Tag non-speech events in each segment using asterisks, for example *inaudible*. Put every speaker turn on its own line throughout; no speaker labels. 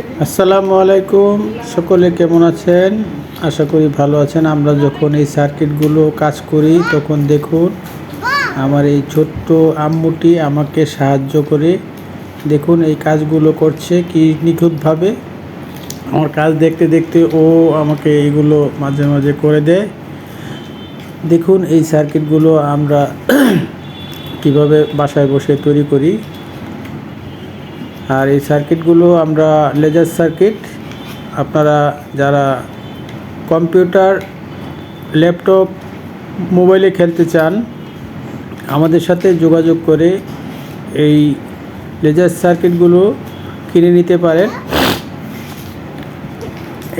আসসালামু আলাইকুম। সকলে কেমন আছেন? আশা করি ভালো আছেন। আমরা যখন এই সার্কিটগুলো কাজ করি, তখন দেখুন, আমার এই ছোট্ট আম্মুটি আমাকে সাহায্য করে, দেখুন এই কাজগুলো করছে কি নিখুঁতভাবে। আমার কাজ দেখতে দেখতে ও আমাকে এইগুলো মাঝে মাঝে করে দেয়। দেখুন এই সার্কিটগুলো আমরা *clears throat* কীভাবে বাসায় বসে তৈরি করি। আর এই সার্কিটগুলো আমরা লেজার সার্কিট, আপনারা যারা কম্পিউটার, ল্যাপটপ, মোবাইলে খেলতে চান, আমাদের সাথে যোগাযোগ করে এই লেজার সার্কিটগুলো কিনে নিতে পারেন।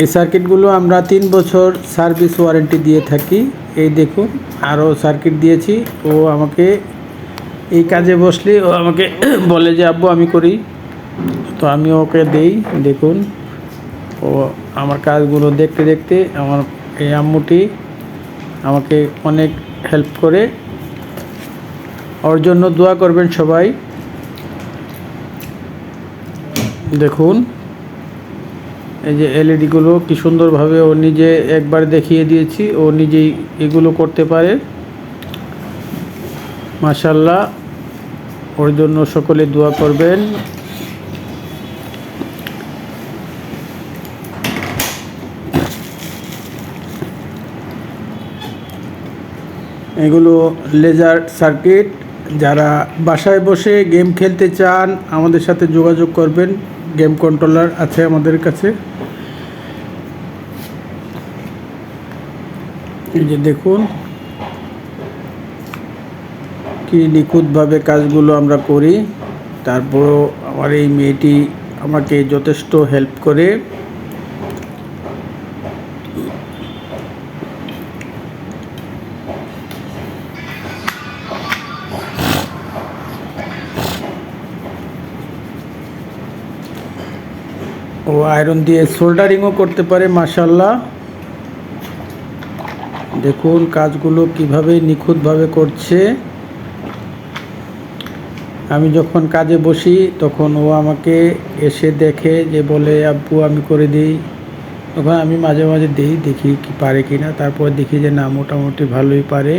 এই সার্কিটগুলো আমরা তিন বছর সার্ভিস ওয়ারেন্টি দিয়ে থাকি। এই দেখুন, আরও সার্কিট দিয়েছি। ও আমাকে এই কাজে বসলে ও আমাকে বলে যে, আব্বু, আমি করি। তো আমি ওকে দেই, দেখুন। ও আমার কাজগুলো দেখতে দেখতে আমার এই আম্মুটি আমাকে অনেক হেল্প করে। ওর জন্য দোয়া করবেন সবাই। দেখুন। এই যে এলইডিগুলো কি সুন্দরভাবে ও নিজে একবার দেখিয়ে দিয়েছি, ও নিজেই এগুলো করতে পারে। মাশাল্লাহ ওর জন্য সকলে দোয়া করবেন। এগুলো লেজার সার্কিট। যারা বাসায় বসে গেম খেলতে চান, আমাদের সাথে যোগাযোগ করবেন। গেম কন্ট্রোলার আছে আমাদের কাছে। এই যে দেখুন। কি নিখুঁতভাবে কাজগুলো আমরা করি। তারপরও আমার এই মেয়েটি আমাকে যথেষ্ট হেল্প করে। ও আয়রন দিয়ে সোল্ডারিংও করতে পারে মাশাল্লাহ দেখুন কাজগুলো কীভাবে নিখুঁতভাবে করছে। আমি যখন কাজে বসি, তখন ও আমাকে এসে দেখে যে বলে, আব্বু, আমি করে দিই। তখন আমি মাঝে মাঝে দিই, দেখি কি পারে কি না তারপর দেখি যে না, মোটামুটি ভালোই পারে।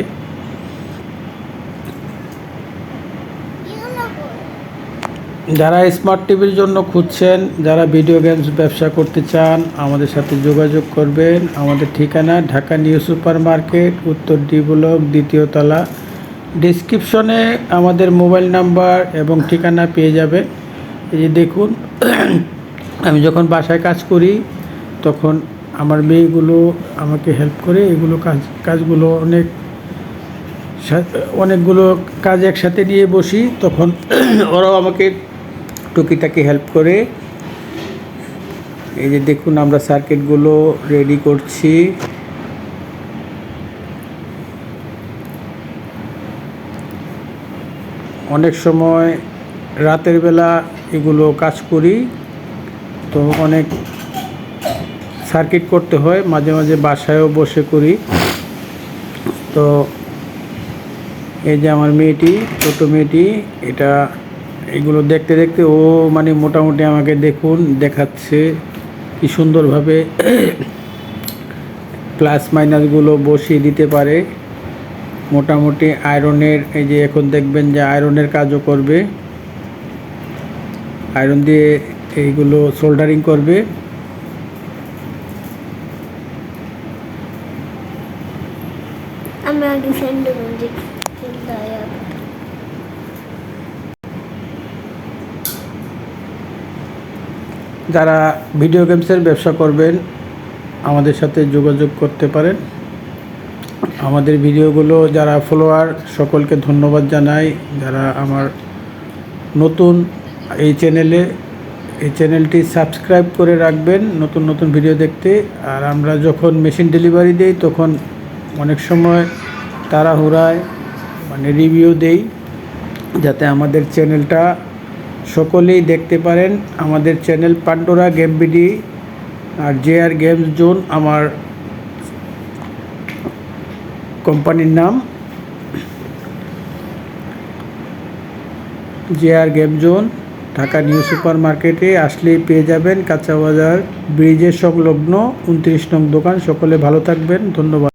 যারা স্মার্ট টিভির জন্য খুঁজছেন, যারা ভিডিও গেমস ব্যবসা করতে চান, আমাদের সাথে যোগাযোগ করবেন। আমাদের ঠিকানা ঢাকা নিউ সুপার মার্কেট উত্তর ডি ব্লক, দ্বিতীয় তলা। ডিসক্রিপশনে আমাদের মোবাইল নাম্বার এবং ঠিকানা পেয়ে যাবেন। এই যে দেখুন, *clears throat* আমি যখন বাসায় কাজ করি, তখন আমার মেয়েগুলো আমাকে হেল্প করে এগুলো কাজ, কাজগুলো অনেক অনেকগুলো কাজ একসাথে নিয়ে বসি। তখন *clears throat* ওরাও আমাকে টুকিটাকি হেল্প করে। এই যে দেখুন আমরা সার্কিটগুলো রেডি করছি। অনেক সময় রাতের বেলা এগুলো কাজ করি, তো অনেক সার্কিট করতে হয়, মাঝে মাঝে বাসায়ও বসে করি। তো এই যে আমার মেয়েটি, ছোটো মেয়েটি, এটা এগুলো দেখতে দেখতে ও মানে মোটামুটি আমাকে দেখুন, দেখাচ্ছে কি সুন্দরভাবে *clears throat* প্লাস মাইনাসগুলো বসিয়ে দিতে পারে। মোটামুটি আয়রনের, এই যে এখন দেখবেন যে আয়রনের কাজও করবে। আয়রন দিয়ে এইগুলো সোল্ডারিং করবে। যারা ভিডিও গেমসের ব্যবসা করবেন, আমাদের সাথে যোগাযোগ করতে পারেন। আমাদের ভিডিওগুলো যারা ফলোয়ার সকলকে ধন্যবাদ জানাই। যারা আমার নতুন এই চ্যানেলে এই চ্যানেলটি সাবস্ক্রাইব করে রাখবেন নতুন নতুন ভিডিও দেখতে। আর আমরা যখন মেশিন ডেলিভারি দেই, তখন অনেক সময় তাড়াহুড়ায় মানে রিভিউ দেই, যাতে আমাদের চ্যানেলটা সকলেই দেখতে পারেন আমাদের চ্যানেল পান্ডোরা গেম বিডি আর জে আর গেমস জোন, আমার কোম্পানির নাম। J R game zone, Dhaka new super মার্কেটে আসলেই পেয়ে যাবেন কাঁচা বাজার ব্রিজের সংলগ্ন উনত্রিশ নং দোকান। সকলে ভালো থাকবেন, ধন্যবাদ।